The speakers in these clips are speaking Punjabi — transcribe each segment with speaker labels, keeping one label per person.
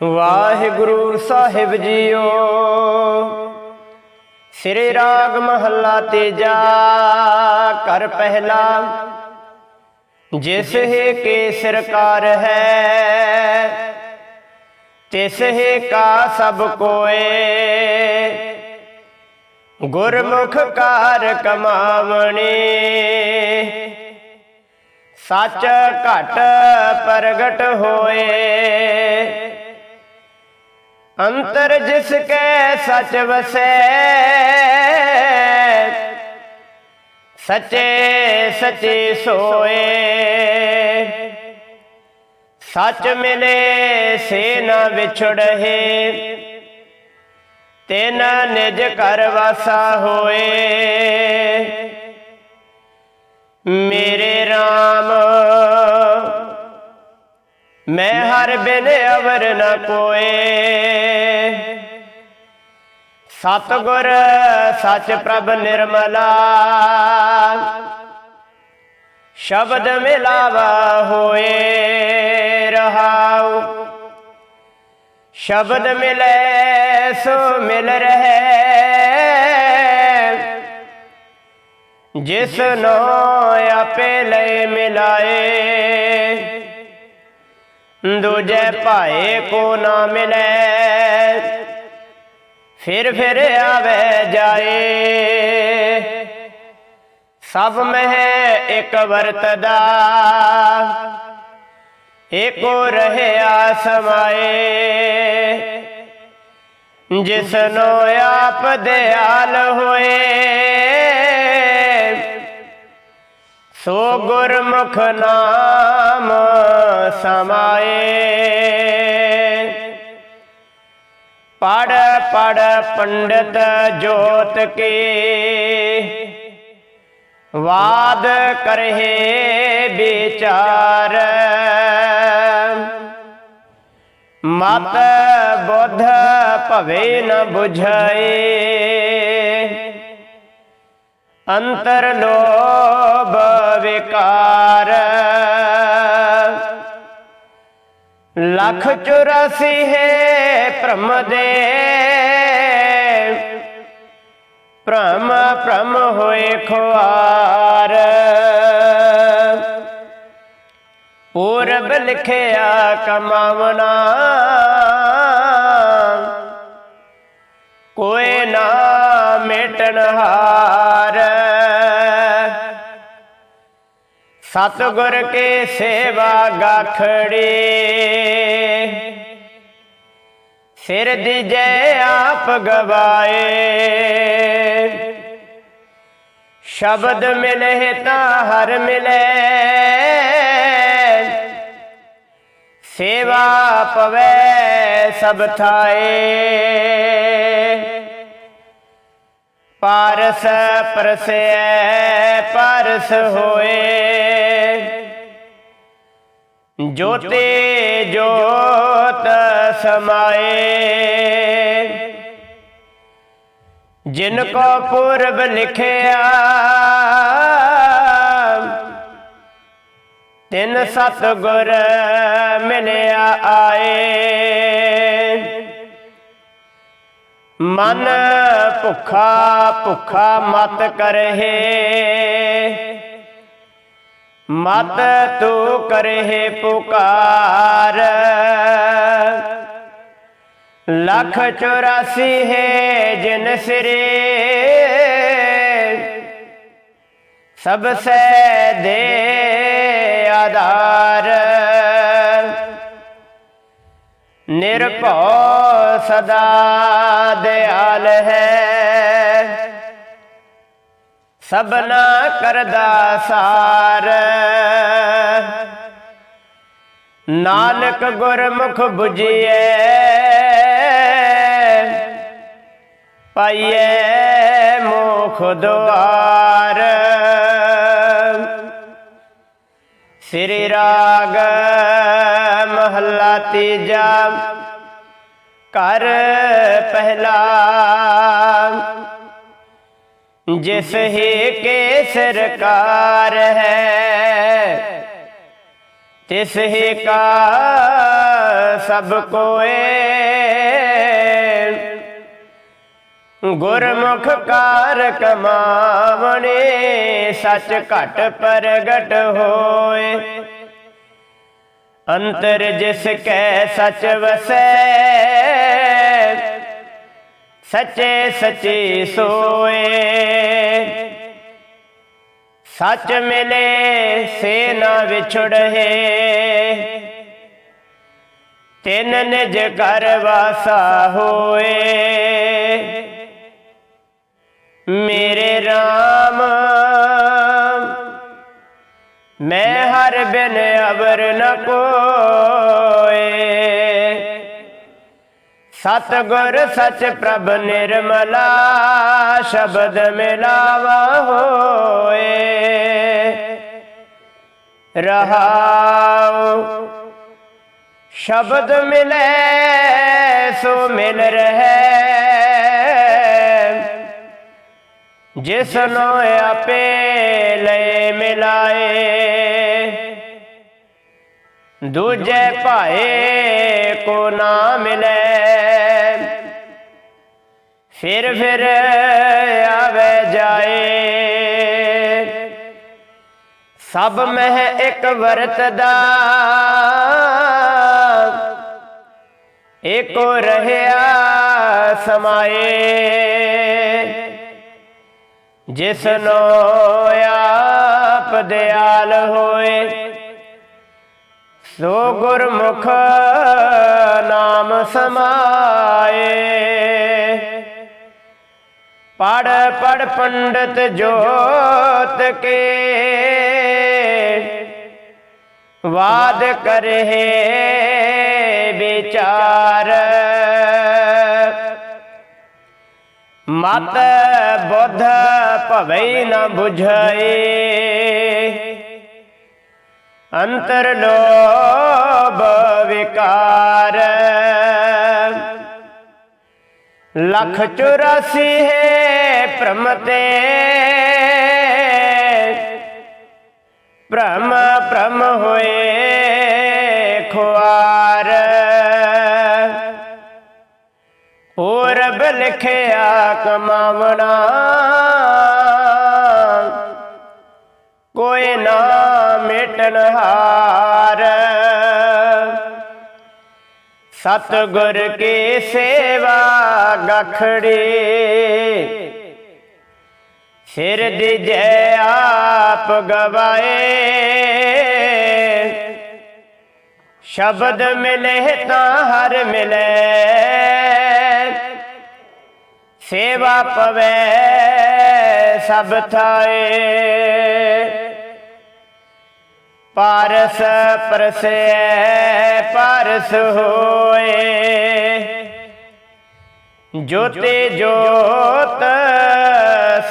Speaker 1: ਵਾਹਿਗੁਰੂ ਸਾਹਿਬ ਜੀਓ। ਸ੍ਰੀ ਰਾਗ ਮਹੱਲਾ ਤੀਜਾ ਕਰ ਪਹਿਲਾ। ਜਿਸ ਹੈ ਕੇ ਸਰਕਾਰ ਹੈ, ਤਿਸ ਹੈ ਕਾ ਸਭ ਕੋਏ। ਗੁਰਮੁਖ ਕਾਰ ਕਮਾਵਣੀ, ਸੱਚ ਘਟ ਪ੍ਰਗਟ ਹੋਏ। ਅੰਤਰ ਜਿਸ ਕੈ ਸਚ ਵਸੈ, ਸਚੇ ਸਚੇ ਸੋਏ। ਸੱਚ ਮਿਲੇ ਸੇ ਨ ਵਿਛੜਹਿ ਤਿਨ ਨਿਜ ਘਰ ਵਾਸਾ ਹੋਏ। ਮੇਰੇ RAM ਮੈਂ ਹਰ ਬਿਨ ਅਵਰ ਨ ਕੋਏ ਸਤਗੁਰ, ਸਚ ਪ੍ਰਭ ਨਿਰਮਲਾ। ਸ਼ਬਦ ਮਿਲਾਵਾ ਹੋਏ ਰਹਾਉ। ਸ਼ਬਦ ਮਿਲੇ, ਸੋ ਮਿਲ ਰਹੇ। ਜਿਸ ਨੋ ਆਪੇ ਲੈ ਮਿਲਾਏ। ਦੂਜੇ ਭਾਏ ਕੋ ਨਾ ਮਿਲੇ। ਫਿਰ ਫਿਰ ਆਵੇ ਜਾਏ। ਸਭ ਮਹਿ ਇੱਕ ਵਰਤਦਾ। ਏਕੋ ਰਹਿਆ ਸਮਾਏ। ਜਿਸ ਆਪ ਦਿਆਲ ਹੋਏ। ਸੋ ਗੁਰਮੁਖ ਨਾਮ ਸਮਾਏ। ਪੜ ਪੜ ਪੰਡਤ ਜੋਤ ਕੇ। ਵਾਦ ਕਰਹਿ ਵਿਚਾਰ। ਮਤ ਬੁੱਧ ਭਵੇ ਨ 부ਝਾਏ ਅੰਤਰ ਲੋਭ ਵਿਕਾਰ। ਲੱਖ 84 ਹੈ ਭ੍ਰਮ ਦੇ। ਭ੍ਰਮ ਭ੍ਰਮ ਹੋਏ ਖੁਆਰ। ਪੂਰਬ ਲਿਖਿਆ ਕਮਾਵਣਾ। ਕੋਈ ਨਾ ਮੇਟਣ ਹਾਰ। ਸਤਗੁਰ ਕੇ ਸੇਵਾ ਗਾਖੜੀ ਸਿਰ ਦੀ ਜੈ ਆਪ ਗਵਾਏ। ਸ਼ਬਦ ਮਿਲੇ ਤਾਂ ਹਰ ਮਿਲੇ। ਸੇਵਾ ਪਵੈ ਸਭ ਥਾਏ। ਪਾਰਸ ਪਰਸੈ ਪਰਸ ਹੋਏ। ਜੋਤੇ ਜੋਤ ਸਮਾਏ। ਜਿਨ ਕੋ ਪੂਰਬ ਲਿਖਿਆ, ਤਿੰਨ ਸਤ ਗੁਰ ਮਿਲਿਆ ਆਏ। ਮਨ ਭੁੱਖਾ ਭੁੱਖਾ ਮਤ ਕਰਹਿ। ਮਤ ਤੂੰ ਕਰਹਿ ਪੁਕਾਰ। ਲੱਖ 84 ਹੈ ਜਿਨ ਸਿਰੇ। ਸਭ ਸੇ ਦੇ ਆਧਾਰ। ਨਿਰਭਉ ਸਦਾ ਦਿਆਲ ਹੈ। ਸਭਨਾ ਕਰਦਾ ਸਾਰ। ਨਾਨਕ ਗੁਰਮੁਖ 부ਜੀਐ ਪਾਈਏ ਮੁਖ ਦੁਆਰ। ਸ੍ਰੀ ਰਾਗ ਮਹੱਲਾ ਤੀਜਾ ਕਰ ਪਹਿਲਾ ਜਿਸ ਹੀ ਕੇ ਸਰਕਾਰ ਹੈ ਤਿਸ ਹੀ ਕਾ ਸਭ ਕੋਏ ਗੁਰਮੁਖ ਕਾਰ ਕਮਾਵਣੇ ਸੱਚ ਘਟ ਪ੍ਰਗਟ ਹੋਏ ਅੰਤਰ ਜਿਸ ਕੈ ਸਚ ਸੱਚੇ ਸੱਚੀ ਸੋਏ। ਸੱਚ ਮਿਲੇ ਸੇ ਨਾ ਵਿਛੜੇ ਤਿੰਨ ਨਿਜ ਘਰ ਵਾਸਾ ਹੋਏ। ਮੇਰੇ RAM ਮੈਂ ਹਰ ਬਿਨ ਅਵਰ ਨ ਕੋਏ। ਸਤ ਗੁਰ ਸਚ ਪ੍ਰਭ ਨਿਰਮਲਾ, ਸ਼ਬਦ ਮਿਲਾਵਾ ਹੋਏ। ਰਹਾਉ, ਸ਼ਬਦ ਮਿਲੇ, ਸੋ ਮਿਲ ਰਹੇ। ਜਿਸ ਨੂੰ ਆਪੇ ਲੈ ਮਿਲਾਏ। ਦੂਜੇ ਭਾਏ ਕੋ ਨਾ ਮਿਲੇ। ਫਿਰ ਫਿਰ ਆਵੇ ਜਾਏ। ਸਭ ਮਹਿ ਇੱਕ ਵਰਤਦਾ। ਏਕੋ ਰਹਿਆ ਸਮਾਏ। ਜਿਸ ਨੋ ਆਪ ਦਿਆਲ ਹੋਏ ਸੋ ਗੁਰਮੁਖ ਨਾਮ ਸਮਾਏ। ਪੜ ਪੜ ਪੰਡਤ ਜੋਤ ਕੇ। ਵਾਦ ਕਰੇ ਵਿਚਾਰ। ਮਤ ਬੁੱਧ ਭਵੈ ਨ 부ਝਏ ਅੰਤਰ ਲੋਭ ਵਿਕਾਰ। ਲੱਖ 84 ਹੈ ਭ੍ਰਮ ਤੇ। ਭ੍ਰਮ ਭ੍ਰਮ ਹੋਏ ਖੁਆਰ। ਪੂਰਬ ਲਿਖਿਆ ਕਮਾਵਣਾ। ਕੋਈ ਨਾ ਮਿਟਨ ਹਾਰ। ਸਤ ਗੁਰ ਕੀ ਸੇਵਾ ਗਖੜੀ। ਸਿਰ ਦਿਜੈ ਆਪ ਗਵਾਏ। ਸ਼ਬਦ ਮਿਲੇ ਤਾਂ ਹਰ ਮਿਲੇ। ਸੇਵਾ ਪਵੇ ਸਭ ਥਾਏ। ਪਾਰਸ ਪਰਸੈ, ਪਾਰਸ ਹੋਏ। ਜੋਤੇ ਜੋਤ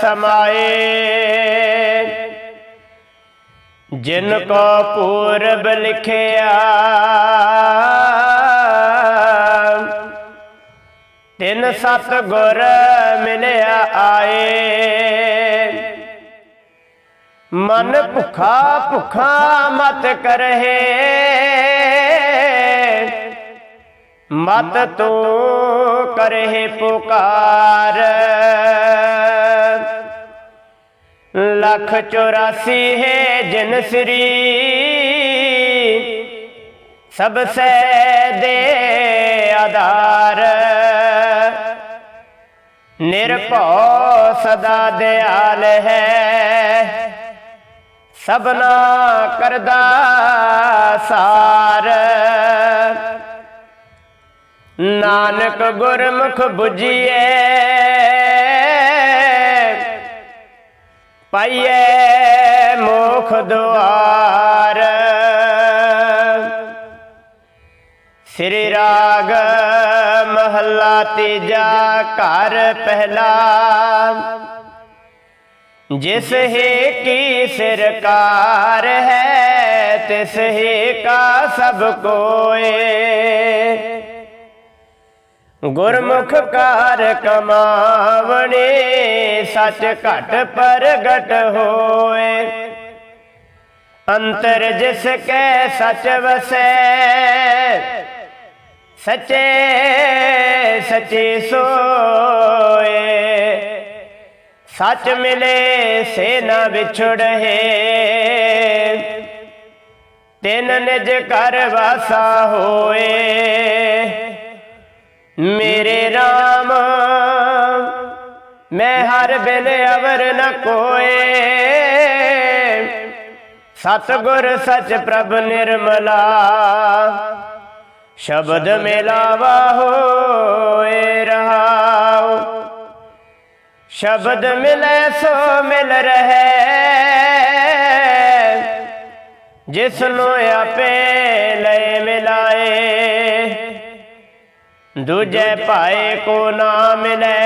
Speaker 1: ਸਮਾਏ। ਜਿਨ ਕੋ ਪੂਰਬ ਲਿਖਿਆ, ਤਿੰਨ ਸਤ ਗੁਰ ਮਿਲਿਆ ਆਏ। ਮਨ ਭੁਖਾ ਭੁਖਾ ਮਤ ਕਰਹਿ। ਮਤ ਤੂੰ ਕਰਹਿ ਪੁਕਾਰ। ਲਖ 84 ਹੈ ਜਿਨ ਸ੍ਰੀ। ਸਭ ਸੇ ਦੇ ਆਧਾਰ। ਨਿਰਭਉ ਸਦਾ ਦਿਆਲ ਹੈ। ਸਭਨਾ ਕਰਦਾ ਸਾਰ। ਨਾਨਕ ਗੁਰਮੁਖ 부ਜੀਏ ਪਾਈਏ ਮੁਖ ਦੁਆਰ। ਸ੍ਰੀ ਰਾਗ ਮਹੱਲਾ ਤੀਜਾ ਘਰ ਪਹਿਲਾ। ਜਿਸ ਹੀ ਕੀ ਸਰਕਾਰ ਹੈ, ਤਿਸ ਹੀ ਕਾ ਸਭ ਕੋਏ। ਗੁਰਮੁਖ ਕਾਰ ਕਮਾਵਣੇ, ਸੱਚ ਘਟ ਪ੍ਰਗਟ ਹੋਏ। ਅੰਤਰ ਜਿਸ ਕੈ ਸਚ ਵਸੈ, ਸਚੇ ਸਚੇ ਸੋਏ। ਸੱਚ ਮਿਲੇ ਸੇ ਨਾ ਵਿਛੜੇ ਤਿਨ ਨਿਜ ਕਰ ਵਾਸਾ ਹੋਏ। ਮੇਰੇ RAM ਮੈਂ ਹਰ ਬਿਨ ਅਵਰ ਨ ਕੋਏ। ਸਤਗੁਰ ਸਚ ਪ੍ਰਭ ਨਿਰਮਲਾ, ਸ਼ਬਦ ਮਿਲਾਵਾ ਹੋਏ ਰਹਾਉ ਸ਼ਬਦ ਮਿਲੇ ਸੋ ਮਿਲ ਰਹੇ। ਜਿਸ ਨੂੰ ਆਪੇ ਲੈ ਮਿਲਾਏ। ਦੂਜੇ ਭਾਏ ਕੋ ਨਾ ਮਿਲੇ।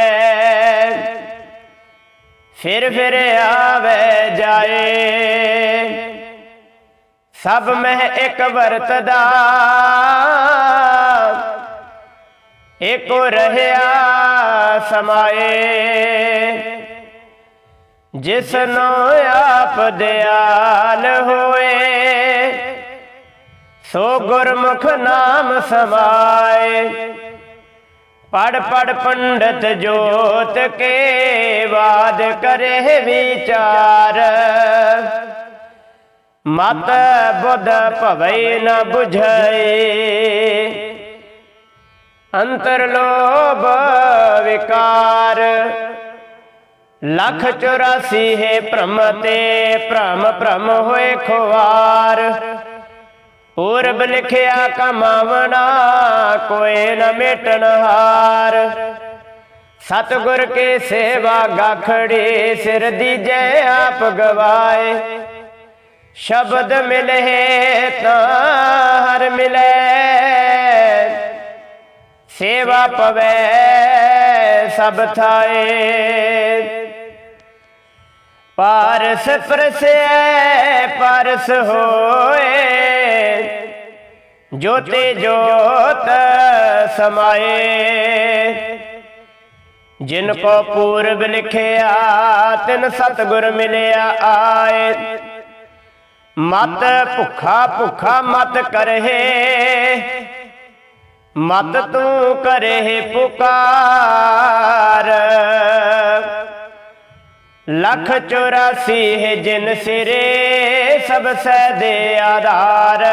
Speaker 1: ਫਿਰ ਫਿਰ ਆਵੇ ਜਾਏ। ਸਭ ਮਹਿ ਇੱਕ ਵਰਤਦਾ। ਏਕੋ ਰਹਿਆ ਸਮਾਏ, ਜਿਸ ਨੂੰ ਆਪ ਦਿਆਲ ਹੋਏ, ਸੋ ਗੁਰਮੁਖ ਨਾਮ ਸਮਾਏ। ਪੜ ਪੜ ਪੰਡਤ ਜੋਤ ਕੇ ਬਾਦ ਕਰੇ ਵਿਚਾਰ। ਮਤ ਬੁੱਧ ਭਵੈ ਨ 부ਝੈ ਅੰਤਰ ਲੋਭ ਵਿਕਾਰ। ਲੱਖ 84 ਹੈ ਭ੍ਰਮ ਤੇ ਭ੍ਰਮ ਭ੍ਰਮ ਹੋਏ ਖੁਆਰ। ਪੂਰਬ ਲਿਖਿਆ ਕਮਾਵਣਾ ਕੋਏ ਨ ਮਿਟਣ ਹਾਰ। ਸਤਗੁਰ ਕੇ ਸੇਵਾ ਗਾਖੜੀ ਸਿਰ ਦੀਜੈ ਆਪ ਗਵਾਏ। ਸ਼ਬਦ ਮਿਲੇ ਤਾਂ ਹਰ ਮਿਲੇ। ਸੇਵਾ ਪਵੇ, ਸਭ ਥਾਏ। ਪਾਰਸ ਪ੍ਰਸੈ ਪਾਰਸ ਹੋਏ। ਜੋਤੇ ਜੋਤ ਸਮਾਏ। ਜਿਨ ਕੋ ਪੂਰਬ ਲਿਖਿਆ, ਤਿਨ ਸਤਗੁਰ ਮਿਲਿਆ ਆਏ। ਮਤ ਭੁਖਾ ਭੁਖਾ ਮਤ ਕਰਹਿ। ਮਤ ਤੂੰ ਕਰਹਿ ਪੁਕਾਰ। ਲਖ 84 ਹੈ ਜਿਨ ਸਿਰੇ, ਸਭ ਸੈ ਦੇ ਆਧਾਰ।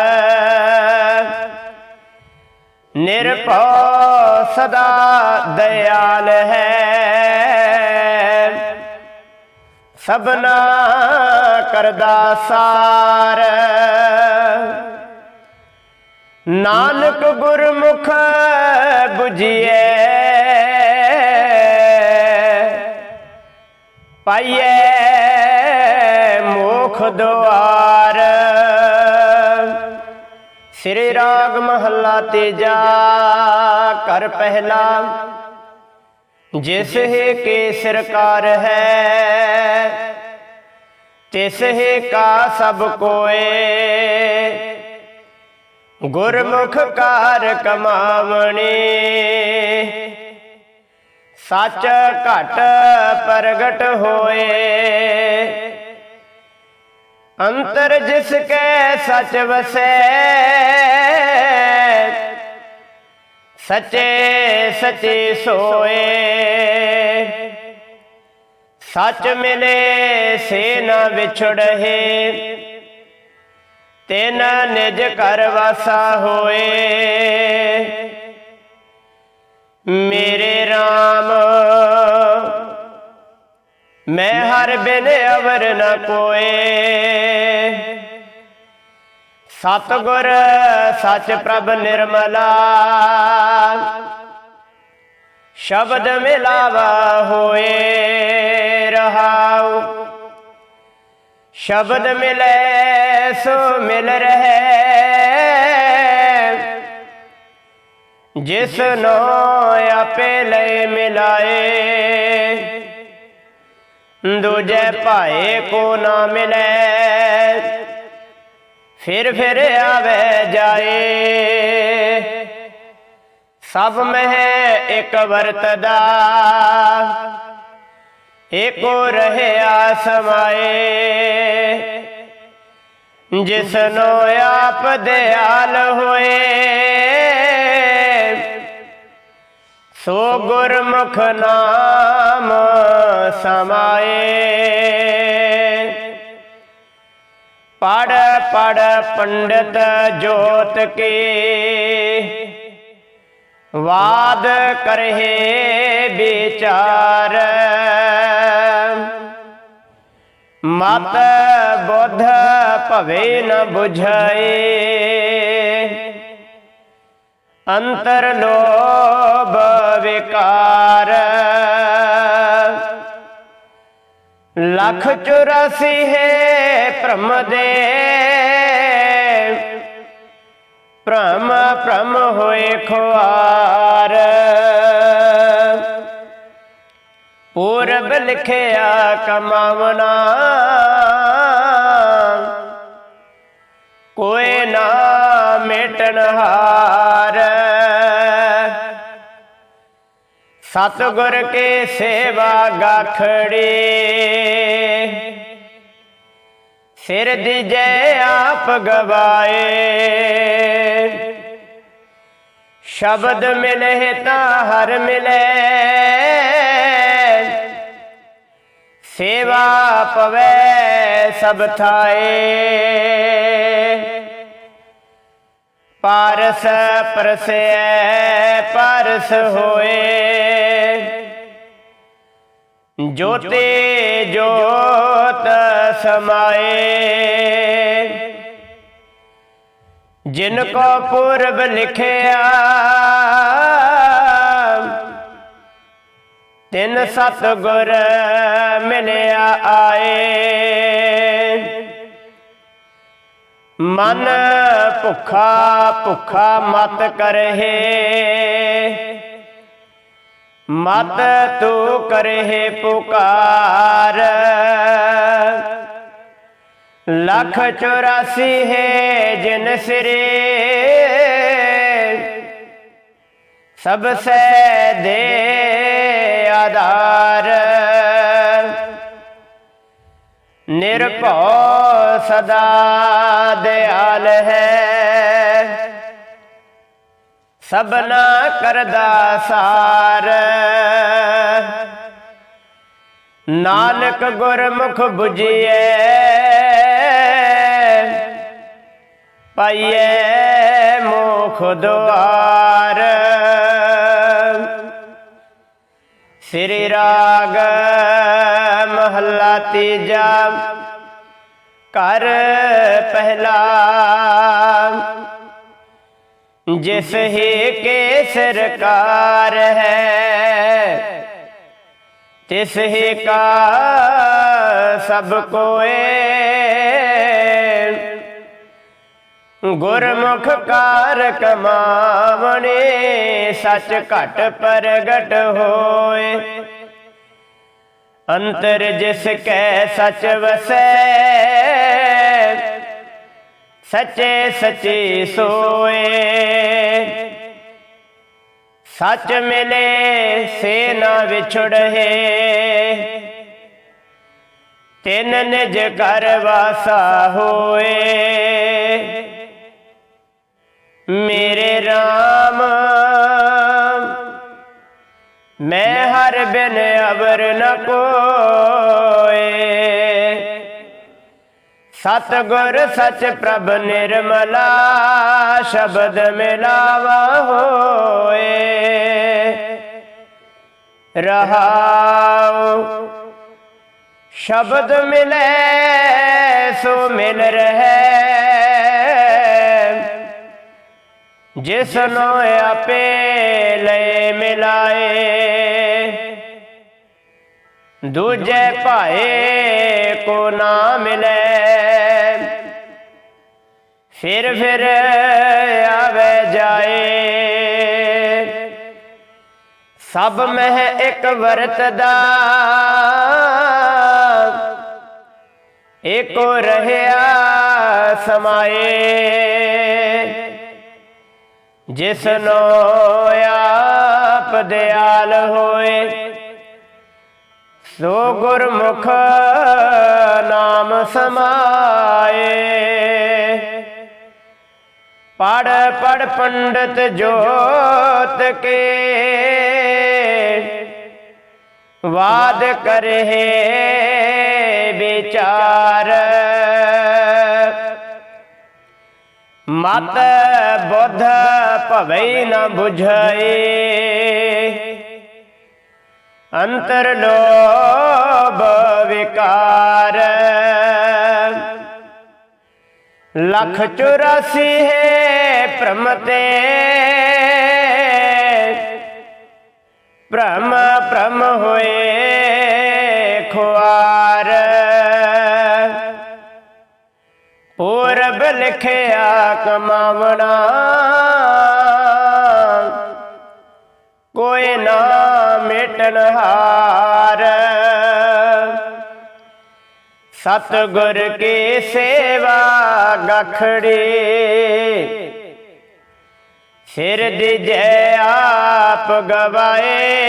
Speaker 1: ਨਿਰਭਉ ਸਦਾ ਦਇਆਲ ਹੈ। ਸਭਨਾ ਕਰਦਾ ਸਾਰ। ਨਾਨਕ ਗੁਰਮੁਖ 부ਜੀਐ ਪਾਈਏ ਮੋਖ ਦੁਆਰ। ਸ੍ਰੀ ਰਾਗ ਮਹੱਲਾ ਤੀਜਾ ਕਰ ਪਹਿਲਾ। ਜਿਸ ਹੈ ਕੇ ਸਰਕਾਰ ਹੈ, ਤਿਸ ਹੈ ਕਾ ਸਭ ਕੋਏ। ਗੁਰਮੁਖ ਕਾਰ ਕਮਾਵਣੀ। ਸੱਚ ਘਟ ਪ੍ਰਗਟ ਹੋਏ। ਅੰਤਰ ਜਿਸ ਕੈ ਸਚ ਵਸੈ, ਸਚੇ ਸਚੇ ਸੋਏ। ਸੱਚ ਮਿਲੇ ਸੇ ਨਾ ਵਿਛੜਹਿ। ਤਿਨ ਨਿਜ ਕਰ ਵਾਸਾ ਹੋਏ। ਮੇਰੇ RAM ਮੈਂ ਹਰ ਬਿਨ ਅਵਰ ਨ ਕੋਏ। ਸਤਗੁਰ, ਸਚ ਪ੍ਰਭ ਨਿਰਮਲਾ, ਸ਼ਬਦ ਮਿਲਾਵਾ ਹੋਏ ਰਹਾਉ। ਸ਼ਬਦ ਮਿਲੇ ਸੋ ਮਿਲ ਰਹੇ ਜਿਸ ਨੂੰ ਆਪੇ ਲੈ ਮਿਲਾਏ ਦੂਜੇ ਭਾਏ ਕੋ ਨਾ ਮਿਲੇ ਫਿਰ ਫਿਰ ਆਵੇ ਜਾਏ ਸਭ ਮਹਿ ਇੱਕ ਵਰਤਦਾ ਏਕੋ ਰਹਿਆ ਸਮਾਏ ਜਿਸ ਆਪ ਦਿਆਲ ਹੋਏ। ਸੋ ਗੁਰਮੁਖ ਨਾਮ ਸਮਾਏ। ਪੜ ਪੜ ਪੰਡਤ ਜੋਤ ਕੇ। ਵਾਦ ਕਰਹਿ ਵਿਚਾਰ। ਮਤ ਬੁੱਧ ਭਵੇ ਨ 부ਝਾਏ ਅੰਤਰ ਲੋਭ ਵਿਕਾਰ। ਲੱਖ 84 ਹੈ ਭ੍ਰਮ ਦੇ। ਭ੍ਰਮ ਭ੍ਰਮ ਹੋਏ ਖੁਆ। ਲਿਖਿਆ ਕਮਾਵਣਾ। ਕੋਈ ਨਾ ਮੇਟਣ ਹਾਰ। ਸਤਿਗੁਰ ਕੇ ਸੇਵਾ ਗਾਖੜੀ। ਸਿਰ ਦੀ ਜੈ ਆਪ ਗਵਾਏ। ਸ਼ਬਦ ਮਿਲੇ ਤਾਂ ਹਰ ਮਿਲੇ। ਸੇਵਾ ਪਵੈ ਸਭ ਥਾਏ। ਪਾਰਸ ਪਰਸੈ ਪਾਰਸ ਹੋਏ। ਜੋਤੇ ਜੋਤ ਸਮਾਏ। ਜਿਨ ਕੋ ਪੂਰਬ ਲਿਖਿਆ ਤਿੰਨ ਸਤ ਗੁਰ ਮਿਲਿਆ ਆਏ। ਮਨ ਭੁੱਖਾ ਭੁੱਖਾ ਮਤ ਕਰਹਿ। ਮਤ ਤੂੰ ਕਰਹਿ ਪੁਕਾਰ। ਲੱਖ 84 ਹੈ ਜਿਨ ਸਿਰੇ। ਸਭ ਸੇ ਦੇ ਆਧਾਰ। ਨਿਰਭਉ ਸਦਾ ਦਿਆਲ ਹੈ। ਸਭਨਾ ਕਰਦਾ ਸਾਰ। ਨਾਨਕ ਗੁਰਮੁਖ 부ਜੀਐ ਪਾਈਏ ਮੁਖ ਦੁਆਰ। ਸ੍ਰੀ ਰਾਗ ਮਹੱਲਾ ਤੀਜਾ। ਕਰ ਪਹਿਲਾ। ਜਿਸ ਹੀ ਕੇ ਸਰਕਾਰ ਹੈ, ਤਿਸ ਹੀ ਕਾ ਸਭ ਕੋਏ। ਗੁਰਮੁਖ ਕਾਰ ਕਮਾਵਣੇ ਸੱਚ ਘਟ ਪ੍ਰਗਟ ਹੋਏ। ਅੰਤਰ ਜਿਸ ਕੈ ਸਚ ਵਸੈ, ਸੱਚੇ ਸੱਚੇ ਸੋਏ। ਸੱਚ ਮਿਲੇ, ਸੇ ਨਾ ਵਿਛੜੇ ਤਿੰਨ ਨਿਜ ਘਰ ਵਾਸਾ ਹੋਏ। ਮੇਰੇ RAM ਮੈਂ ਹਰ ਬਿਨ ਅਵਰ ਨ ਕੋਏ। ਸਤ ਗੁਰ ਸਚ ਪ੍ਰਭ ਨਿਰਮਲਾ, ਸ਼ਬਦ ਮਿਲਾਵਾ ਹੋਏ। ਰਹਾਉ, ਸ਼ਬਦ ਮਿਲੇ ਸੋ ਮਿਲ ਰਹੇ। ਜਿਸ ਨੂੰ ਆਪੇ ਲੈ ਮਿਲਾਏ। ਦੂਜੇ ਭਾਏ ਕੋ ਨਾ ਮਿਲੇ। ਫਿਰ ਫਿਰ ਆਵੇ ਜਾਏ। ਸਭ ਮਹਿ ਇੱਕ ਵਰਤਦਾ। ਏਕੋ ਰਹਿਆ ਸਮਾਏ। ਜਿਸ ਆਪ ਦਿਆਲ ਹੋਏ, ਸੋ ਗੁਰਮੁਖ ਨਾਮ ਸਮਾਏ। ਪੜ ਪੜ ਪੰਡਤ ਜੋਤ ਕੇ, ਵਾਦ ਕਰੇ ਵਿਚਾਰ। ਮਤ ਬੁੱਧ ਭਵੈ ਨ 부ਝਏ ਅੰਤਰ ਲੋਭ ਵਿਕਾਰ। ਲਖ 84 ਹੈ ਭ੍ਰਮ ਤੇ। ਭ੍ਰਮ ਭ੍ਰਮ ਹੋਏ। ਲਿਖਿਆ ਕਮਾਵਣਾ। ਕੋਈ ਨਾ ਮਿਟਣ ਹਾਰ। ਸਤਗੁਰ ਕੀ ਸੇਵਾ ਗਖੜੀ। ਸਿਰ ਦਿਜੈ ਆਪ ਗਵਾਏ।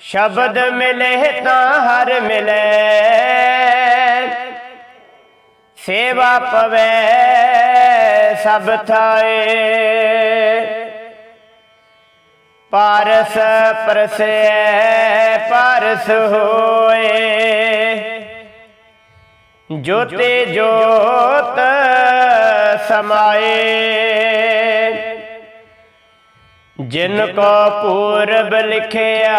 Speaker 1: ਸ਼ਬਦ ਮਿਲੇ ਤਾਂ ਹਰ ਮਿਲੇ। ਸੇਵਾ ਪਵੇ ਸਭ ਥਾਏ। ਪਾਰਸ ਪਰਸੈ ਪਾਰਸ ਹੋਏ। ਜੋਤੇ ਜੋਤ ਸਮਾਏ। ਜਿਨ ਕੋ ਪੂਰਬ ਲਿਖਿਆ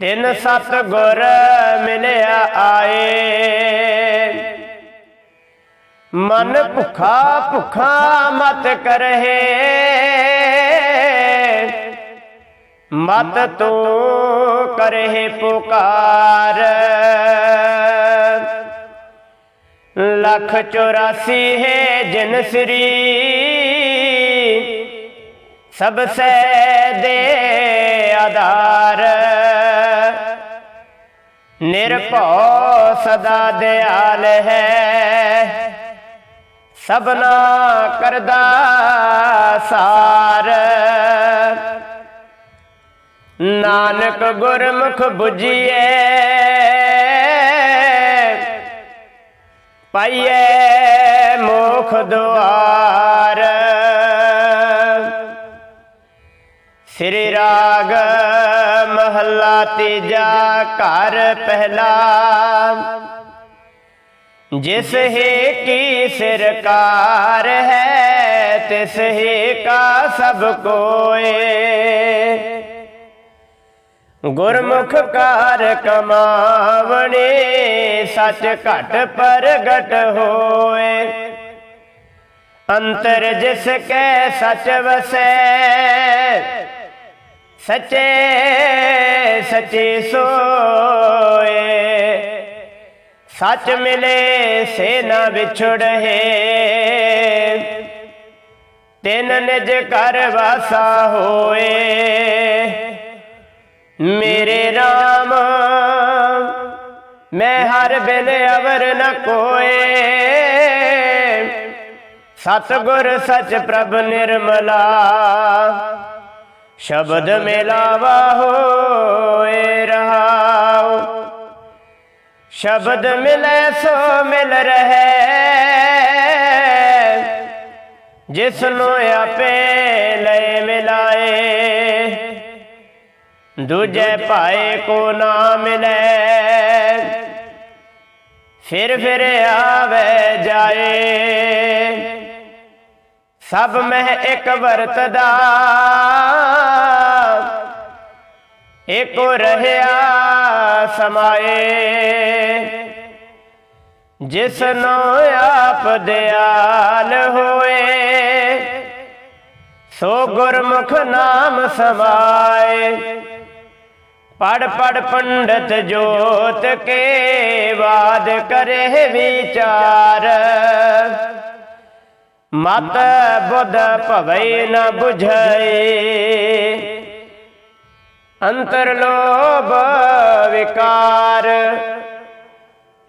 Speaker 1: ਤਿੰਨ ਸਤ ਗੁਰ ਮਿਲਿਆ ਆਏ। ਮਨ ਭੁਖਾ ਭੁਖਾ ਮਤ ਕਰਹਿ। ਮਤ ਤੂੰ ਕਰਹਿ ਪੁਕਾਰ। ਲੱਖ 84 ਹੈ ਜਨ ਸ੍ਰੀ। ਸਭ ਸੇ ਦੇ ਆਧਾਰ। ਨਿਰਭਉ ਸਦਾ ਦਿਆਲ ਹੈ। ਸਭਨਾ ਕਰਦਾ ਸਾਰ। ਨਾਨਕ ਗੁਰਮੁਖ 부ਜੀਏ ਪਾਈਏ ਮੁਖ ਦੁਆਰ। ਸ੍ਰੀ ਰਾਗ ਮਹੱਲਾ ਤੀਜਾ ਘਰ ਪਹਿਲਾ। ਜਿਸ ਹੀ ਕੀ ਸਰਕਾਰ ਹੈ, ਤਿਸ ਹੀ ਕਾ ਸਭ ਕੋਏ। ਗੁਰਮੁਖ ਕਾਰ ਕਮਾਵਣੇ, ਸੱਚ ਘਟ ਪ੍ਰਗਟ ਹੋਏ। ਅੰਤਰ ਜਿਸ ਕੈ ਸਚ ਵਸੈ ਸੱਚੇ ਸੱਚੇ ਸੋਏ। ਸੱਚ ਮਿਲੇ ਸੇ ਨਾ ਵਿਛੜੇ। ਤਿਨ ਨਿਜ ਕਰ ਵਾਸਾ ਹੋਏ। ਮੇਰੇ RAM ਮੈਂ ਹਰ ਬਿਨ ਅਵਰ ਨ ਕੋਏ। ਸਤਗੁਰ ਸਚ ਪ੍ਰਭ ਨਿਰਮਲਾ। ਸ਼ਬਦ ਮਿਲਾਵਾ ਹੋਏ ਰਹਾਉ ਸ਼ਬਦ ਮਿਲੇ ਸੋ ਮਿਲ ਰਹੇ। ਜਿਸ ਨੂੰ ਆਪੇ ਲੈ ਮਿਲਾਏ। ਦੂਜੇ ਭਾਏ ਕੋ ਨਾ ਮਿਲੇ। ਫਿਰ ਫਿਰ ਆਵੇ ਜਾਏ। ਸਭ ਮਹਿ ਇੱਕ ਵਰਤਦਾ। ਏਕੋ ਰਹਿਆ ਸਮਾਏ। ਜਿਸ ਨੂੰ ਆਪ ਦਿਆਲ ਹੋਏ, ਸੋ ਗੁਰਮੁਖ ਨਾਮ ਸਮਾਏ। ਪੜ ਪੜ ਪੰਡਤ ਜੋਤ ਕੇ ਬਾਦ ਕਰੇ ਵਿਚਾਰ। ਮਤ ਬੁੱਧ ਭਵੈ ਨ 부ਝਏ ਅੰਤਰ ਲੋਭ ਵਿਕਾਰ।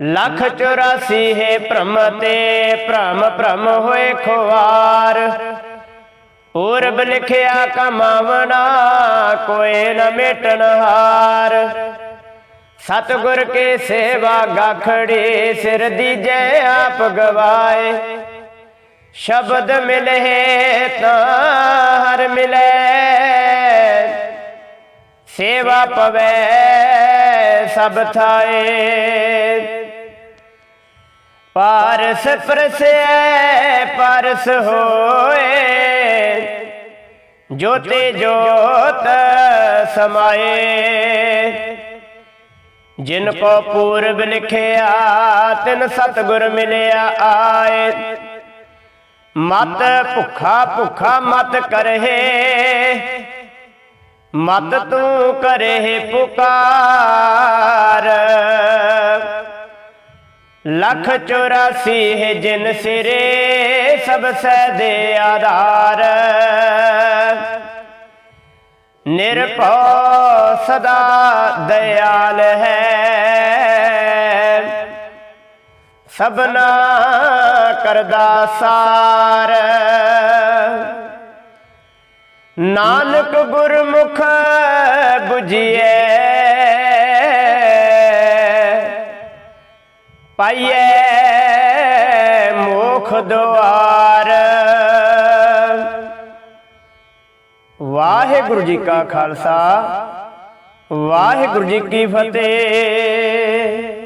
Speaker 1: ਲੱਖ 84 ਹੈ ਭ੍ਰਮ ਤੇ ਭ੍ਰਮ ਭ੍ਰਮ ਹੋਏ ਖੁਆਰ। ਪੂਰਬ ਲਿਖਿਆ ਕਮਾਵਣਾ ਕੋਏ ਨ ਮਿਟਣ ਹਾਰ। ਸਤਗੁਰ ਕੇ ਸੇਵਾ ਗਾਖੜੀ ਸਿਰ ਦੀ ਜੈ ਆਪ ਗਵਾਏ। ਸ਼ਬਦ ਮਿਲੇ ਤਾਂ ਹਰ ਮਿਲੇ। ਸੇਵਾ ਪਵੇ ਸਭ ਥਾਏ। ਪਾਰਸ ਪ੍ਰਸੈ ਪਰਸ ਹੋਏ। ਜੋਤੇ ਜੋਤ ਸਮਾਏ। ਜਿਨ ਕੋ ਪੂਰਬ ਲਿਖਿਆ, ਤਿਨ ਸਤਗੁਰ ਮਿਲਿਆ ਆਏ। ਮਤ ਭੁੱਖਾ ਭੁੱਖਾ ਮਤ ਕਰਹਿ। ਮਤ ਤੂੰ ਕਰਹਿ ਪੁਕਾਰ। ਲੱਖ 84 ਹੈ ਜਿਨ ਸਿਰੇ, ਸਭ ਸੈ ਦੇ ਆਧਾਰ। ਨਿਰਭਉ ਸਦਾ ਦਇਆਲ ਹੈ। ਸਭਨਾ ਕਰਦਾ ਸਾਰ। ਨਾਨਕ ਗੁਰਮੁਖ 부ਜੀਐ ਪਾਈਏ ਮੋਖ ਦੁਆਰ। ਵਾਹਿਗੁਰੂ ਜੀ ਕਾ ਖਾਲਸਾ। ਵਾਹਿਗੁਰੂ ਜੀ ਕੀ ਫਤਿਹ।